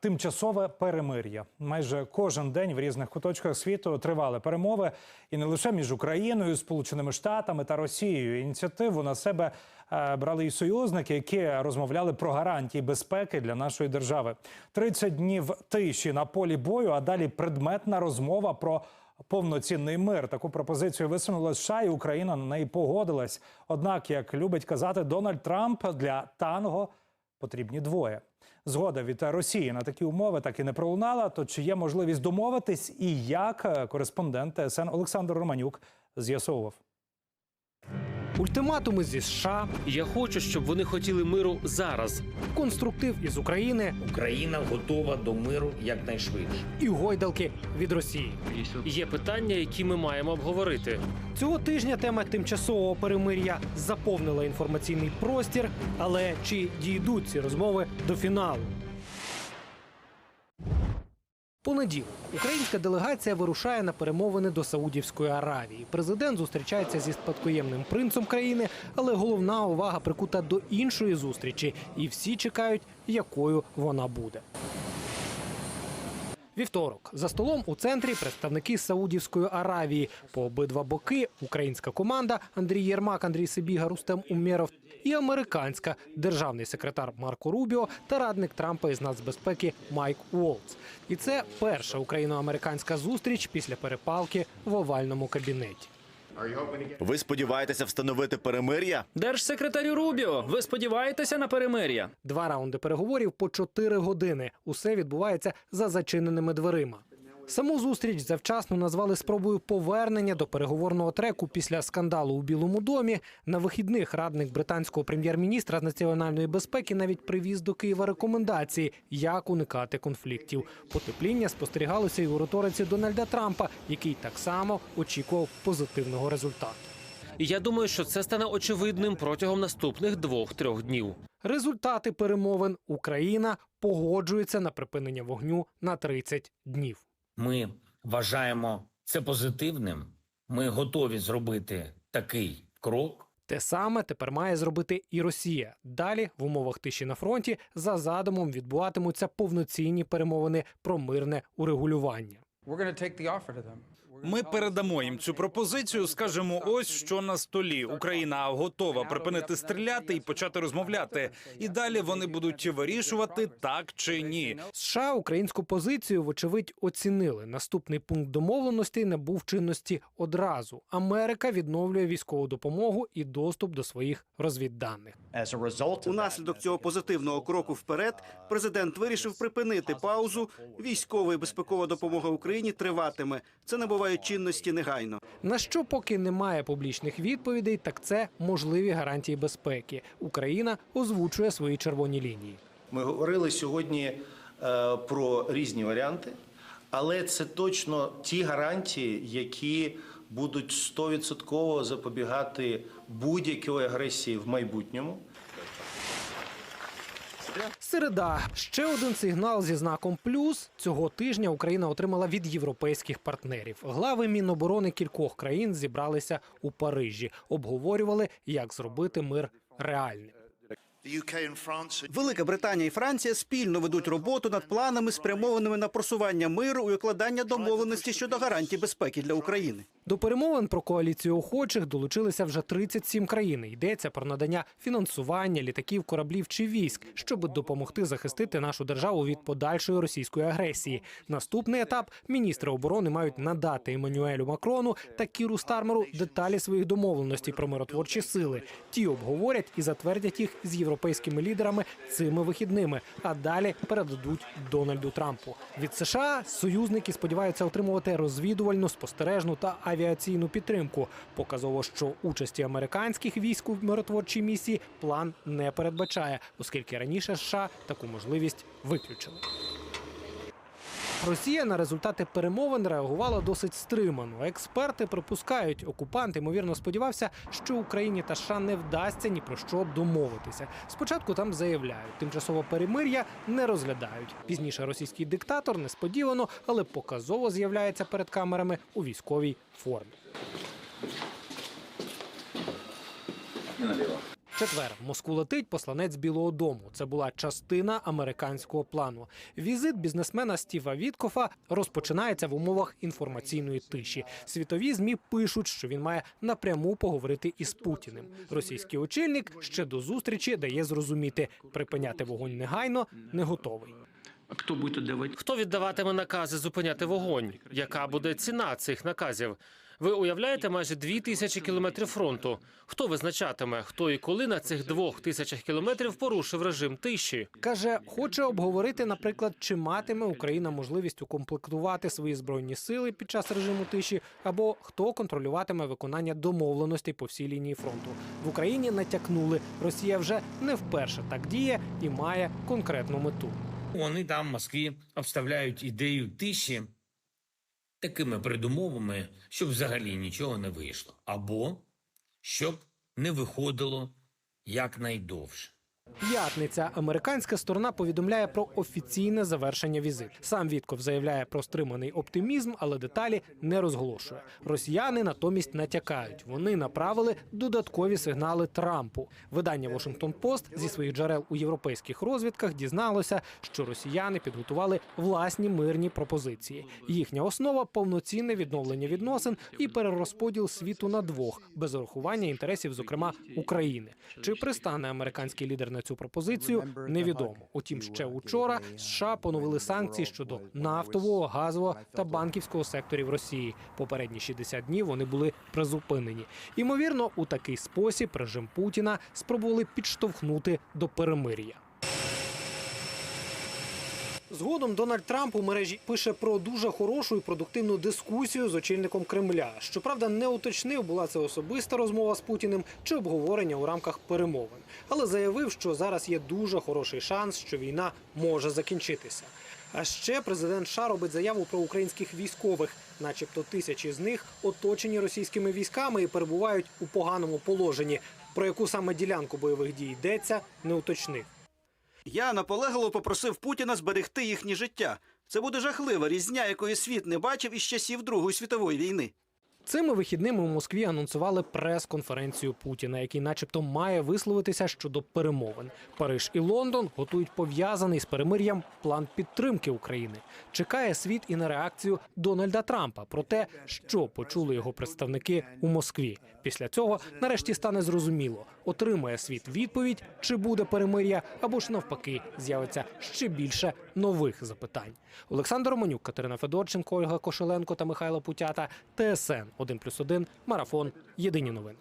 тимчасове перемир'я. Майже кожен день в різних куточках світу тривали перемови, і не лише між Україною, Сполученими Штатами та Росією. Ініціативу на себе е, брали і союзники, які розмовляли про гарантії безпеки для нашої держави. 30 днів тиші на полі бою, а далі предметна розмова про. Повноцінний мир таку пропозицію висунула США, і Україна на неї погодилась. Однак, як любить казати Дональд Трамп, для танго потрібні двоє. Згода від Росії на такі умови так і не пролунала. То чи є можливість домовитись, і як е, кореспондент ТСН Олександр Романюк з'ясовував. Ультиматуми зі США, Я хочу, щоб вони хотіли миру зараз. конструктив із України Україна готова до миру якнайшвидше. і гойдалки від Росії. Є питання, які ми маємо обговорити. Цього тижня тема тимчасового перемир'я заповнила інформаційний простір. Але чи дійдуть ці розмови до фіналу? Понеділок українська делегація вирушає на перемовини до Саудівської Аравії. Президент зустрічається зі спадкоємним принцем країни, але головна увага прикута до іншої зустрічі, і всі чекають, якою вона буде. Вівторок за столом у центрі представники Саудівської Аравії. По обидва боки українська команда Андрій Єрмак, Андрій Сибіга, Рустем Умєров і американська державний секретар Марко Рубіо та радник Трампа із нацбезпеки Майк Уолтс. І це перша україно-американська зустріч після перепалки в овальному кабінеті. Ви сподіваєтеся встановити перемир'я? Держсекретарю Рубіо, ви сподіваєтеся на перемир'я? Два раунди переговорів по чотири години. Усе відбувається за зачиненими дверима. Саму зустріч завчасно назвали спробою повернення до переговорного треку після скандалу у Білому домі. На вихідних радник британського прем'єр-міністра з національної безпеки навіть привіз до Києва рекомендації, як уникати конфліктів. Потепління спостерігалося і у риториці Дональда Трампа, який так само очікував позитивного результату. І я думаю, що це стане очевидним протягом наступних двох-трьох днів. Результати перемовин Україна погоджується на припинення вогню на 30 днів. Ми вважаємо це позитивним. Ми готові зробити такий крок. Те саме тепер має зробити і Росія. Далі, в умовах тиші на фронті, за задумом відбуватимуться повноцінні перемовини про мирне урегулювання. Ми передамо їм цю пропозицію. Скажемо, ось що на столі. Україна готова припинити стріляти і почати розмовляти. І далі вони будуть вирішувати так чи ні. США українську позицію, вочевидь, оцінили. Наступний пункт домовленостей набув чинності одразу. Америка відновлює військову допомогу і доступ до своїх розвідданих. Унаслідок цього позитивного кроку вперед президент вирішив припинити паузу. Військова і безпекова допомога Україні триватиме. Це набуває чинності негайно. На що поки немає публічних відповідей, так це можливі гарантії безпеки. Україна озвучує свої червоні лінії. Ми говорили сьогодні е, про різні варіанти, але це точно ті гарантії, які будуть 100% запобігати будь-якій агресії в майбутньому. Середа ще один сигнал зі знаком плюс. Цього тижня Україна отримала від європейських партнерів. Глави Міноборони кількох країн зібралися у Парижі, обговорювали, як зробити мир реальним. Велика Британія і Франція спільно ведуть роботу над планами, спрямованими на просування миру і укладання домовленості щодо гарантій безпеки для України. До перемовин про коаліцію охочих долучилися вже 37 країн. Йдеться про надання фінансування літаків, кораблів чи військ, щоб допомогти захистити нашу державу від подальшої російської агресії. Наступний етап міністри оборони мають надати Еммануелю Макрону та Кіру Стармеру деталі своїх домовленостей про миротворчі сили. Ті обговорять і затвердять їх з європейськими лідерами цими вихідними, а далі передадуть Дональду Трампу. Від США союзники сподіваються отримувати розвідувальну, спостережну та авіаційну підтримку. Показово, що участі американських військ у миротворчій місії план не передбачає, оскільки раніше США таку можливість виключили. Росія на результати перемовин реагувала досить стримано. Експерти припускають, окупант ймовірно сподівався, що Україні та США не вдасться ні про що домовитися. Спочатку там заявляють, тимчасово перемир'я не розглядають. Пізніше російський диктатор несподівано, але показово з'являється перед камерами у військовій формі. Четвер в Москву летить посланець Білого Дому. Це була частина американського плану. Візит бізнесмена Стіва Віткофа розпочинається в умовах інформаційної тиші. Світові змі пишуть, що він має напряму поговорити із Путіним. Російський очільник ще до зустрічі дає зрозуміти, припиняти вогонь негайно не готовий. Хто віддаватиме накази зупиняти вогонь? Яка буде ціна цих наказів? Ви уявляєте майже дві тисячі кілометрів фронту. Хто визначатиме, хто і коли на цих двох тисячах кілометрів порушив режим тиші? Каже, хоче обговорити, наприклад, чи матиме Україна можливість укомплектувати свої збройні сили під час режиму тиші, або хто контролюватиме виконання домовленостей по всій лінії фронту. В Україні натякнули, Росія вже не вперше так діє і має конкретну мету. Вони там в Москві обставляють ідею тиші такими передумовами, щоб взагалі нічого не вийшло, або щоб не виходило якнайдовше. П'ятниця американська сторона повідомляє про офіційне завершення візиту. Сам Вітков заявляє про стриманий оптимізм, але деталі не розголошує. Росіяни натомість натякають. Вони направили додаткові сигнали Трампу. Видання Washington Post зі своїх джерел у європейських розвідках дізналося, що росіяни підготували власні мирні пропозиції. Їхня основа повноцінне відновлення відносин і перерозподіл світу на двох без урахування інтересів, зокрема України. Чи пристане американський лідер на цю пропозицію? Невідомо. Утім, ще учора США поновили санкції щодо нафтового, газового та банківського секторів Росії. Попередні 60 днів вони були призупинені. Ймовірно, у такий спосіб режим Путіна спробували підштовхнути до перемир'я. Згодом Дональд Трамп у мережі пише про дуже хорошу і продуктивну дискусію з очільником Кремля. Щоправда, не уточнив, була це особиста розмова з Путіним чи обговорення у рамках перемовин, але заявив, що зараз є дуже хороший шанс, що війна може закінчитися. А ще президент США робить заяву про українських військових, начебто тисячі з них оточені російськими військами і перебувають у поганому положенні. Про яку саме ділянку бойових дій йдеться, не уточнив. Я наполегливо попросив Путіна зберегти їхнє життя. Це буде жахлива різня, якої світ не бачив із часів Другої світової війни. Цими вихідними у Москві анонсували прес-конференцію Путіна, який, начебто, має висловитися щодо перемовин. Париж і Лондон готують пов'язаний з перемир'ям план підтримки України. Чекає світ і на реакцію Дональда Трампа про те, що почули його представники у Москві. Після цього нарешті стане зрозуміло, отримає світ відповідь, чи буде перемир'я, або ж навпаки, з'явиться ще більше нових запитань. Олександр Романюк, Катерина Федорченко, Ольга Кошеленко та Михайло Путята. ТСН 1+,1, Марафон. Єдині новини.